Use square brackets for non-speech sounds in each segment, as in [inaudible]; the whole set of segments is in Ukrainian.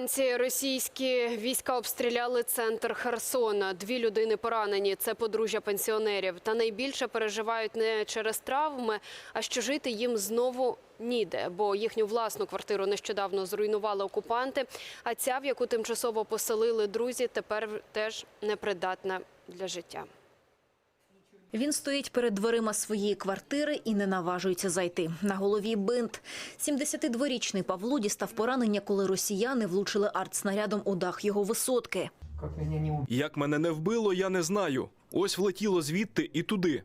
Вранці російські війська обстріляли центр Херсона. Дві людини поранені. Це подружжя пенсіонерів. Та найбільше переживають не через травми, а що жити їм знову ніде, бо їхню власну квартиру нещодавно зруйнували окупанти. А ця, в яку тимчасово поселили друзі, тепер теж непридатна для життя. Він стоїть перед дверима своєї квартири і не наважується зайти. На голові бинт. 72-річний Павло дістав поранення, коли росіяни влучили артснарядом у дах його висотки. Как меня не убили. Як мене не вбило, я не знаю. Ось влетіло звідти і туди.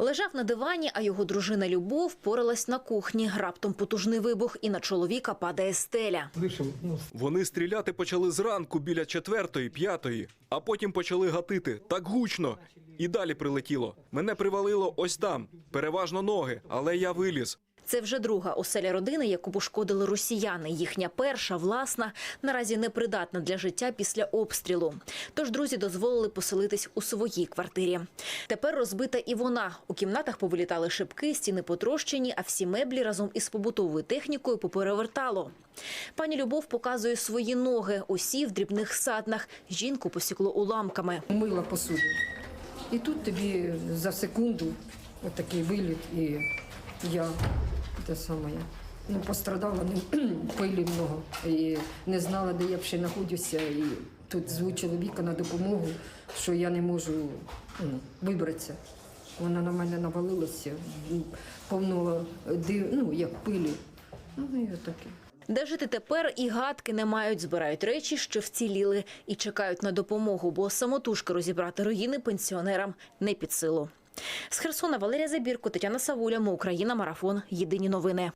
Лежав на дивані, а його дружина Любов поралась на кухні. Раптом потужний вибух, і на чоловіка падає стеля. Ну, Вони стріляти почали зранку біля четвертої, п'ятої, а потім почали гатити так гучно. І далі прилетіло. Мене привалило ось там, переважно ноги, але я виліз. Це вже друга оселя родини, яку пошкодили росіяни. Їхня перша, власна, наразі непридатна для життя після обстрілу. Тож друзі дозволили поселитись у своїй квартирі. Тепер розбита і вона. У кімнатах повилітали шибки, стіни потрощені, а всі меблі разом із побутовою технікою поперевертало. Пані Любов показує свої ноги, усі в дрібних саднах. Жінку посікло уламками. мила посуду. І тут тобі за секунду отакий виліт, і я те саме. Ну, пострадала, ну, [clears throat] пилі много. І не знала, де я ще знаходжуся. І тут звуть чоловіка на допомогу, що я не можу ну, вибратися. Вона на мене навалилася, м, повно див, ну, як пилі. Ну, і отаке. Де жити тепер і гадки не мають, збирають речі, що вціліли, і чекають на допомогу, бо самотужки розібрати руїни пенсіонерам не під силу. З Херсона Валерія Забірко, Тетяна Савуля, Ми Україна, Марафон. Єдині новини.